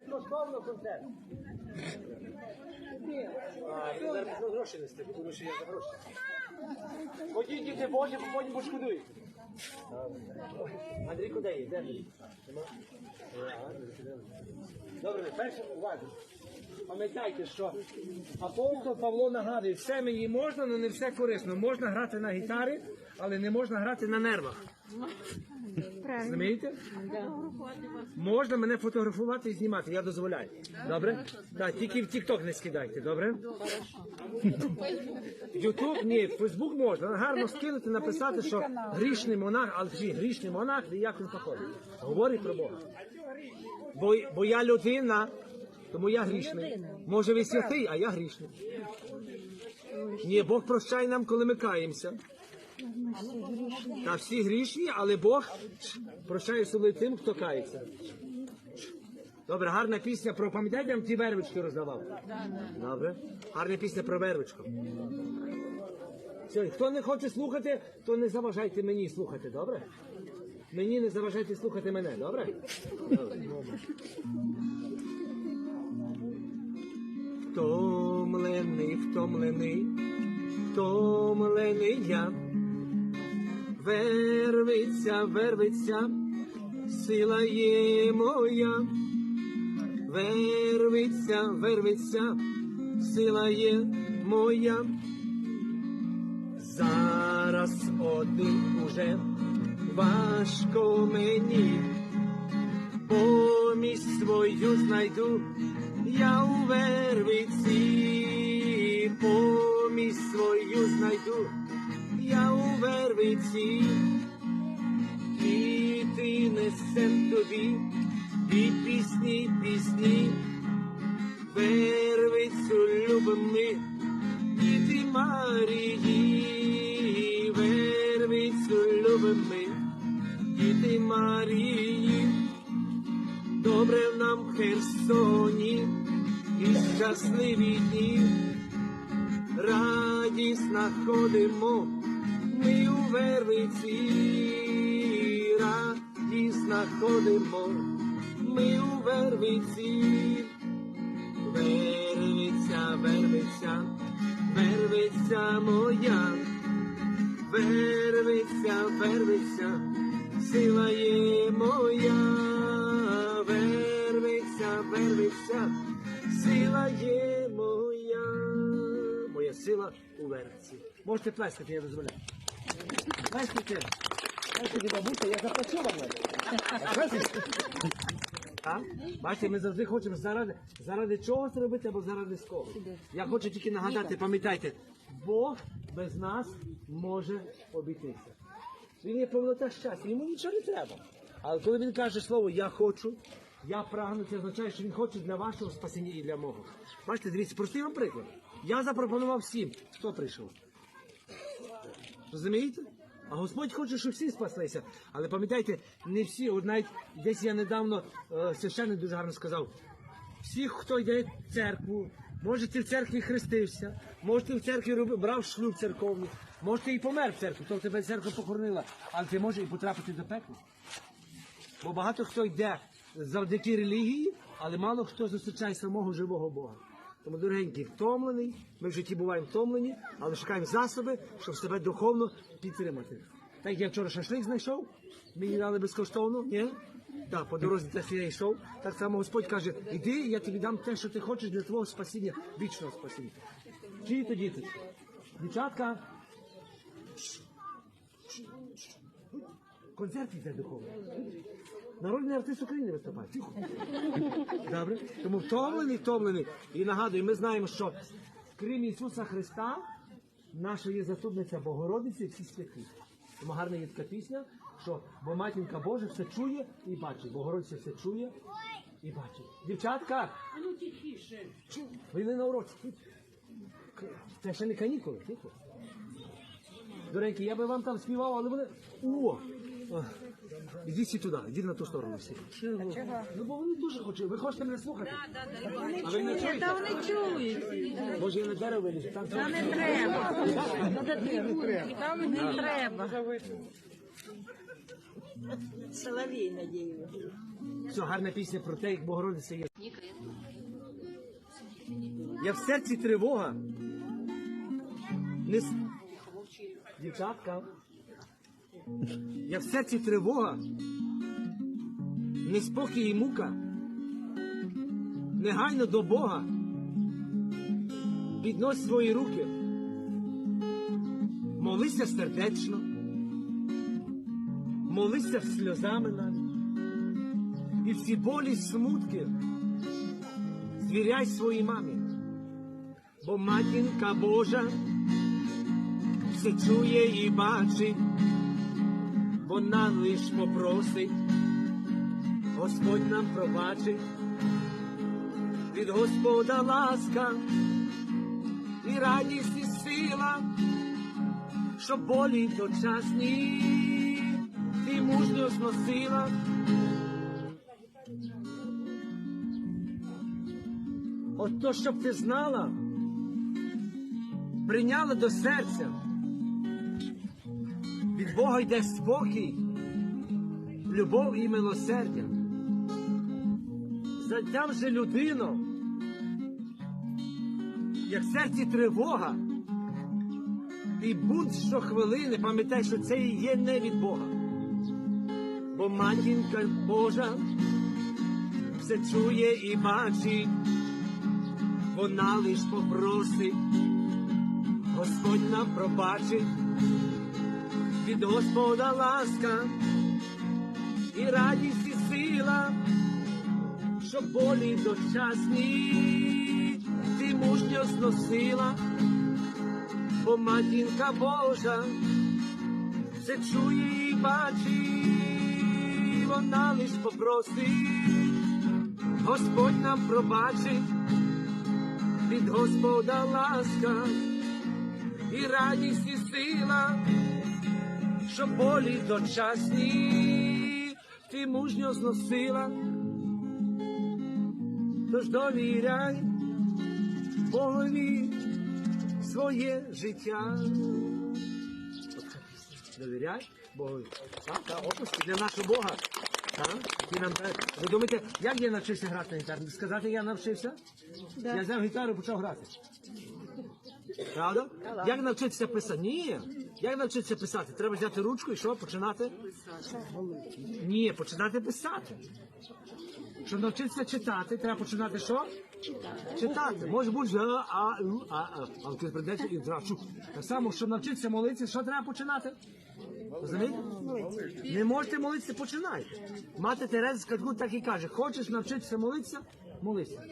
Безкоштовно концерт. А, ви зараз ну, гроші нести, бо тому що я за гроші. Ходіть, діти Божі, бо потім пошкодуєте. Андрій куди є? Де він? Він? Добре, перше увага. Пам'ятайте, що апостол Павло нагадує, все мені можна, але не все корисно. Можна грати на гітарі, але не можна грати на нервах. Розумієте? Можна мене фотографувати і знімати, я дозволяю. Добре? Так, тільки в TikTok не скидайте, добре? Ютуб, ні, Фейсбук можна. Гарно скинути, написати, що грішний монах, але кажіть, грішний монах, ніяк не походить. Говорить про Бога. Бо, бо я людина, тому я грішний. Може ви святий, а я грішний. Ні, Бог прощає нам, коли ми каємося. Та всі грішні, але Бог прощає особливо тим, хто кається. Добре, гарна пісня про пам'ятаєте, я вам ті вервички роздавав? Добре. Гарна пісня про вервичку. Все, хто не хоче слухати, то не заважайте мені слухати, добре? Мені не заважайте слухати мене? Добре. Втомлений, втомлений, втомлений я. Вервиться, вервиться, сила є моя. Вервиться, вервиться, сила є моя. Зараз один уже важко мені, помість свою знайду, я у вервиці, помість свою знайду, і ти несем тобі, і пісні, пісні, вервицю любим ми, діти Марії, вервицю любим ми, діти Марії, добре нам Херсоні, і щасливі дні, радість знаходимо, ми у вервиці, радість знаходимо, ми у вервиці. Вервиця, вервиця, вервиця моя, вервиця, вервиця, сила є моя, вервиця, вервиця, сила є моя. Моя сила у вервиці. Можете плескати, я дозволяю. Плескайте. Плескайте, бабуся, я. Плескайте. А? Бачите, ми завжди хочемо заради, заради чого це робити або заради кого. Я хочу тільки нагадати, пам'ятайте, Бог без нас може обійтися. Він є повнота щастя, йому нічого не треба. Але коли він каже слово Я хочу, я прагну, це означає, що він хоче для вашого спасіння і для мого. Бачите, дивіться, простий вам приклад. Я запропонував всім, хто прийшов. Розумієте? А Господь хоче, щоб всі спаслися. Але пам'ятайте, не всі, от навіть десь я недавно е, священник дуже гарно сказав. Всі, хто йде в церкву, може ти в церкві хрестився, може ти в церкві брав шлюб церковний, може ти і помер в церкві, то тебе церква похоронила, але ти можеш і потрапити до пекла. Бо багато хто йде завдяки релігії, але мало хто зустрічає самого живого Бога. Тому, дорогенький, втомлений, ми в житті буваємо втомлені, але шукаємо засоби, щоб себе духовно підтримати. Так як я вчора шашлик знайшов, мені дали безкоштовно, ні? Так, по дорозі теж я йшов. Так само Господь каже, іди, я тобі дам те, що ти хочеш для твого спасіння, вічного спасіння. Чиї то діти? Дівчатка. Концерт йде духовний. Народний артист України виступає. Тихо. Добре. Тому втомлений, втомлений. І нагадую, ми знаємо, що крім Ісуса Христа, наша є заступниця Богородиці всі святі. Тому гарна є така пісня, що бо матінка Божа все чує і бачить. Богородиця все чує і бачить. Дівчатка! А ну тихіше. Ви не на уроці. Це ще не канікули, тихо. Доренькі, я би вам там співав, але вони. О! Ах. Ідіть всі туди, ідіть на ту сторону всі. Чого? Ну бо вони дуже хочуть. Ви хочете мене слухати? А ви не чуєте? Та вони чують. Може я на дерево вилізу? Там Та не треба. Там не треба. Соловей, надеюсь. Все, гарна пісня про те, як Богородиця є. Я в серці тривога. Не... с- Дівчатка. Я в серці тривога. Неспокій і мука. Негайно до Бога. Піднось свої руки. Молися сердечно. Молися сльозами навіть. І всі болі смутки звіряй своїй мамі. Бо матінка Божа все чує і бачить, вона лиш попросить, Господь нам пробачить, від Господа ласка і радість і сила, щоб болі дочасні ти мужньо зносила. То, щоб ти знала, прийняла до серця. Від Бога йде спокій, любов і милосердя. Затям же людино, як в серці тривога, і будь-що хвилини, пам'ятай, що це і є не від Бога. Бо матінка Божа все чує і бачить, вона лиш попросить, Господь нам пробачить, від Господа ласка і радість і сила, щоб болі дочасні ти мужньо зносила, бо матінка Божа все чує і бачить, вона лиш попросить, Господь нам пробачить. Від Господа ласка і радість і сила, що болі дочасні ти мужньо зносила. Тож довіряй Богові своє життя. Довіряй Богові. Так, так, опусти для нашого Бога. Так, який нам. Ви думаєте, як я навчився грати на гітарі? Сказати, я навчився? Я взяв гітару і почав грати. Правда? Як навчитися писати? Ні. Як навчитися писати? Треба взяти ручку і що? Починати? Ні, починати писати. Щоб навчитися читати, треба починати що? Читати. Може бути, а, а, а, а, а ти прийдеться і зразу. Так само, щоб навчитися молитися, що треба починати? Розумієте? Не можете молитися, починайте. Мати Тереза Скачку так і каже: хочеш навчитися молитися, молися.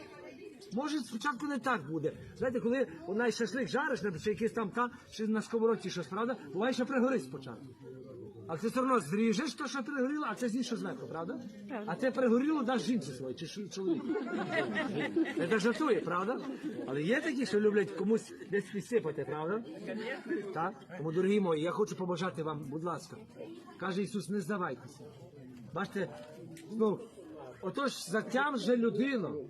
Може, спочатку не так буде. Знаєте, коли вона шашлик жариш, чи якийсь там та, чи на сковородці щось, правда, буває, що пригорить спочатку. А ти все одно зріжеш то, що пригоріло, а це з'їш зверху, правда? А це пригоріло даш жінці своїй, чи чоловіку. Це жартує, правда? Але є такі, що люблять комусь десь підсипати, правда? Так? Тому, дорогі мої, я хочу побажати вам, будь ласка, каже Ісус, не здавайтеся. Бачите, ну, отож, затям же людину.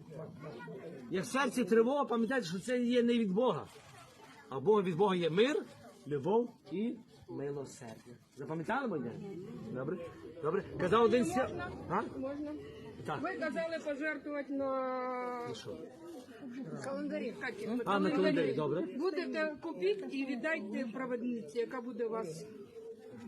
Як в серці тривога, пам'ятайте, що це є не від Бога. А Бога від Бога є мир, любов і милосердя. Запам'ятали мене? Добре? Добре. Казав один ся... А? Можна? Так. Ви казали пожертвувати на І що? календарі. А, на календарі, добре. Будете купіть і віддайте проводниці, яка буде вас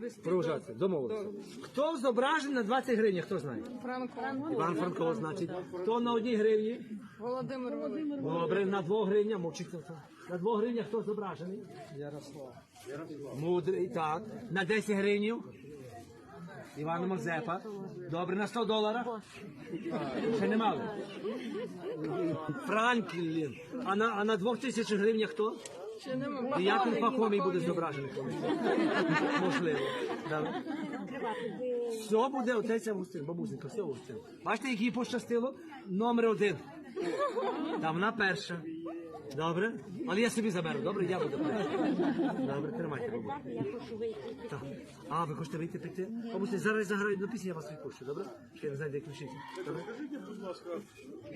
вести. Проважати, домовилися. Хто зображений на 20 гривень, хто знає? Франко. Іван Франко, значить. Хто на одній гривні? Володимир Володимир. Добре, на двох гривнях, мовчіть. хто. На двох гривнях хто зображений? Ярослав. Мудрий, так. На 10 гривнів? Іван Мазепа. Добре, на 100 доларів? Ще не мали. Франклін. А на, а на 2000 гривнях хто? Ще нема. І Яков Пахомій буде зображений. Можливо. Да. Все буде отець Августин, бабусенька, все Августин. Бачите, як їй пощастило? Номер один. Там вона перша. Добре? Але я собі заберу, добре? Я буду перша. Добре, тримайте, бабу. Так. А, ви хочете вийти піти? Бабусі, зараз заграю на пісню, я вас відпущу, добре? Я не знаю, де ключі. Добре? Скажіть, будь ласка,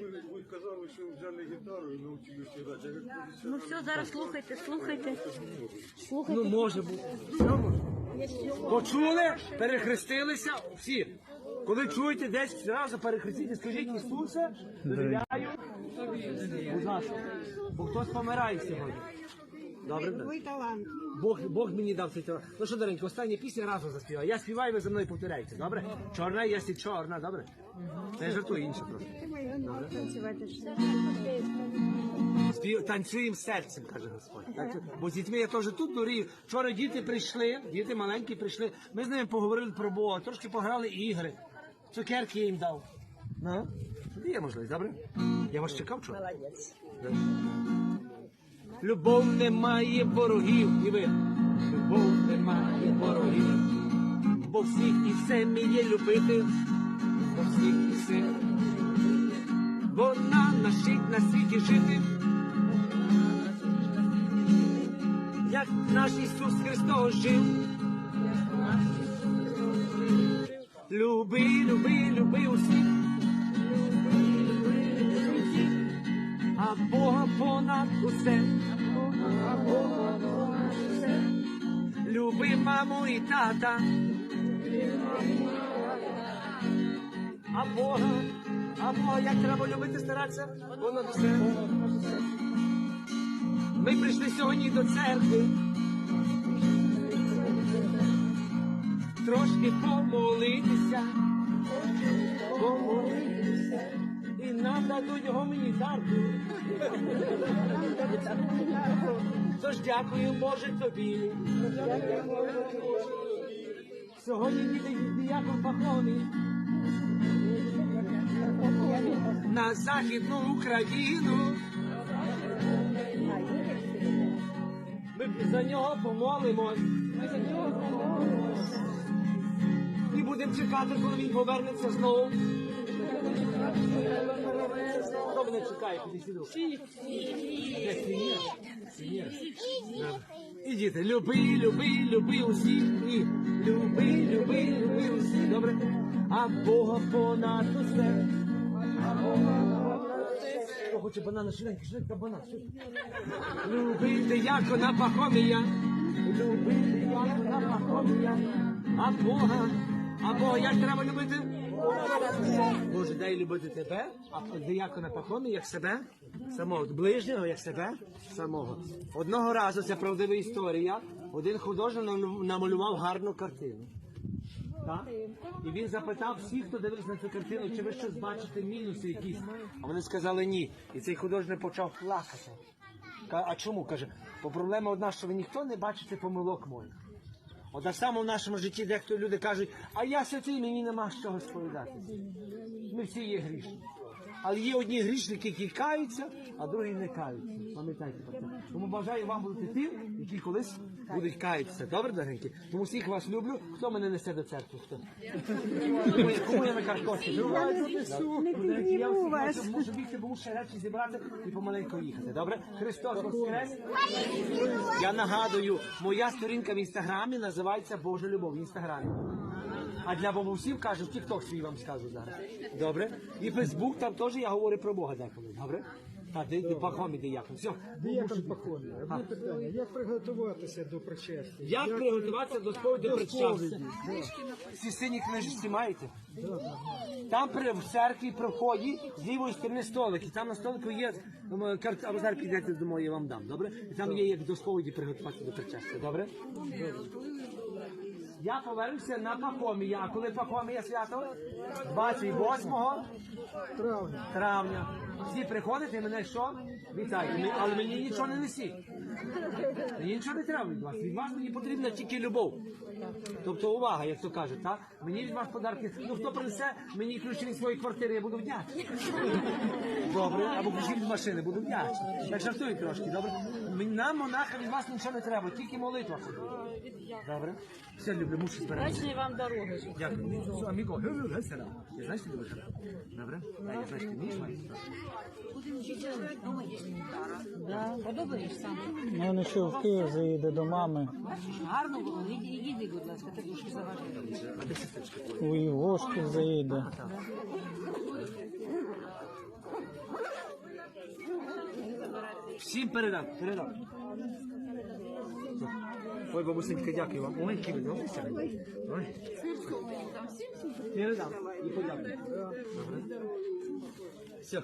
ви, ви казали, що взяли гітару і навчилися грати. А як ви Ну все, зараз слухайте, слухайте. Ну, може бути. Все може. Почули, перехрестилися, всі. Коли чуєте десь разу перехрестіть скажіть Ісусе, довіряю. Бо хтось помирає сьогодні. Добре? Ви талант. Бог, Бог мені дав цей талант. Ну що, доренько, остання пісня разом заспіваю. Я співаю, ви за мною повторяєте, добре? Чорна, я сі чорна, добре? Не жартую інше просто. Спів... Танцюємо серцем, каже Господь. Так, бо з дітьми я теж тут дурію. Вчора діти прийшли, діти маленькі прийшли. Ми з ними поговорили про Бога, трошки пограли ігри. Цукерки я їм дав. Ну, є можливість, добре? Я вас чекав, чого? Молодець. Любов не має ворогів, і ви. Любов не має ворогів. Бо всіх і все вміє любити. Бо всіх і все. Вона нашить на світі жити. Як наш Ісус Христос жив. Люби, люби, люби усіх. А Бога понад усе. А Бога усе. Люби маму і тата. А Бога, а Бога, як треба любити старатися? Понад усе. Ми прийшли сьогодні до церкви. Трошки помолитися. Помолитися. Нам дадуть гуманітарку. Тож дякую, Боже, тобі. Сьогодні їде діякон Пахомі на Західну Україну. Ми за нього помолимось. І будемо чекати, коли він повернеться знову. Хто мене чекає? Куди сіду? І діти, люби, люби, люби усіх. І люби, люби, люби усіх. Добре? А Бога понад усе. А Бога. Хто хоче банана, швиденько, швиденько, банан. швиденько. Люби диякона Пахомія. Люби диякона Пахомія. А Бога, а Бога як треба любити? Боже, дай любити тебе, а диякона Пахомі як себе, самого ближнього, як себе, самого. Одного разу це правдива історія. Один художник намалював гарну картину. Так? І він запитав всіх, хто дивився на цю картину, чи ви щось бачите мінуси якісь. А вони сказали ні. І цей художник почав плакати. А чому? каже, бо проблема одна, що ви ніхто не бачите помилок моїх. От так само в нашому житті дехто люди кажуть, а я святий, мені нема з чого сповідати. Ми всі є грішні. Але є одні грішники, які каються, а другі не каються. Пам'ятайте про це. Тому бажаю вам бути тим, які колись будуть каятися. Добре, дорогенькі? Тому всіх вас люблю. Хто мене несе до церкви? Хто? Кому я- Кому я на картошки? Я всіх мушу, мушу бігти, бо мушу речі зібрати і помаленьку їхати. Добре? Христос Воскрес! Я нагадую, моя сторінка в інстаграмі називається Божа любов в інстаграмі. А для бабусів кажу, тікток свій вам скажу зараз. Добре? І Фейсбук там теж я говорю про Бога деколи. Добре? Так, де, де Пахомі диякон. Все. Диякон Пахомій, одне питання. Як приготуватися до причастя? Як приготуватися до сповіді причастя? Всі сині книжці маєте? Там при в церкві при вході з лівої сторони столик. І там на столику є м, карт, або зараз підійдете до моєї я вам дам. Добре? І там є як до сповіді приготуватися до причастя. Добре? Я повернуся на Пахомія. А коли Пахомія свято? 28 Травня. травня. Всі приходите, мене що? Вітайте. Але мені нічого не несіть. Мені нічого не треба від вас. Від вас мені потрібна тільки любов. Тобто увага, як то кажуть, так? Мені від вас подарки. Ну хто принесе мені ключі від своєї квартири, я буду вдячний. Добре, або ключі від машини, буду вдячний. Так жартую трошки, добре? Нам, монаха, від вас нічого не треба, тільки молитва. Добре? Все, люблю, мушу збиратися. Дачні вам дороги. Дякую. Все, Аміго, гесера. Я знаєш, ти любиш? Добре? А я знаєш, ти вмієш мати? Да, подобаєшся? Ну нічого, в Київ заїде до мами. Гарно було. Іди, будь ласка, ти трошки заважаєш. У Івошків заїде. Всім передам, передам. Ой, бабусенька, дякую вам. Ой, які ви добрі сьогодні. Ой. Передав. І подякую. Все.